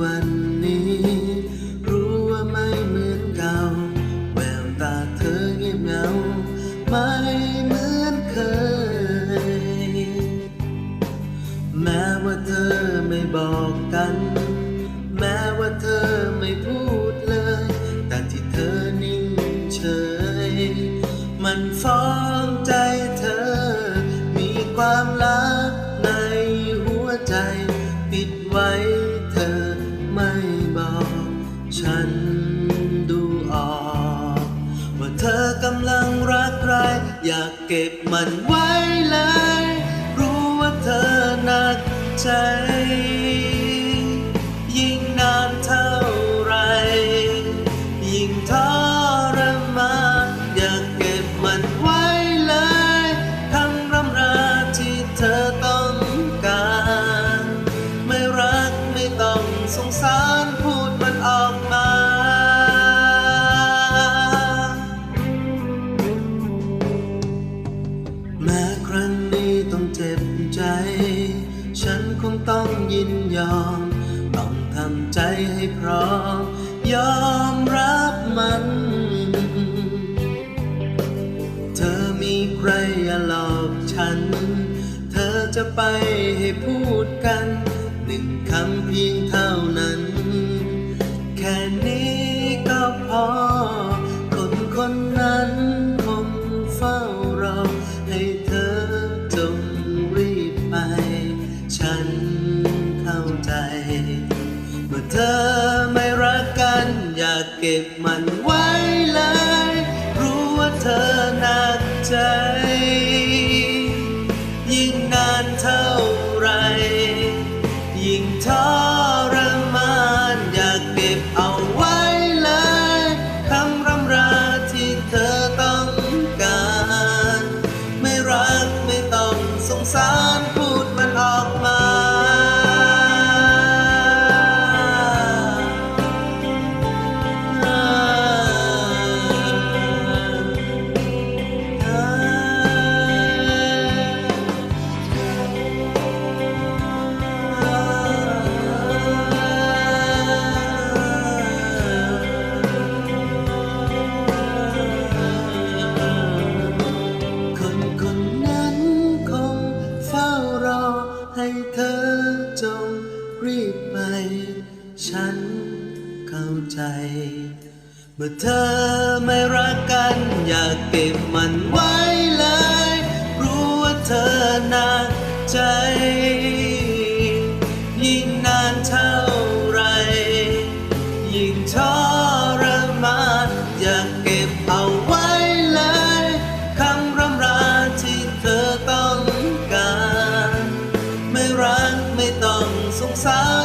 วันนี้ รู้ว่าไม่เหมือนเก่า แววตาเธอเงียบเหงา ไม่เหมือนเคย แม้ว่าเธอไม่บอกกัน แม้ว่าเธอไม่พูดเลย แต่ที่เธอนิ่งเฉย มันฟ้องใจเธอ มีความลับ ฉันดูออกว่าเธอกำลังรักใคร อยากเก็บมันไว้เลย รู้ว่าเธอหนักใจ ฉันคงต้องยินยอม ต้องทำใจให้พร้อม ยอมรับมัน เธอมีใครอย่าหลอกฉัน เธอจะไปให้พูดกัน หนึ่งคำเพียงเท่านั้น แค่นี้ก็พอ คนคนนั้นคงเฝ้ารอให้เธ เก็บมันไว้เลย รู้ว่าเธอหนักใจ ฉันเข้าใจ เมื่อเธอไม่รักกันอย่าเก็บมันไว้เลย รู้ว่าเธอหนักใจ ยิ่งนานเท่าไร ยิ่งทรมานอยากเก็บเอาไว้เลยคำรำราที่เธอต้องการ ไม่รักไม่ต้องสงสาร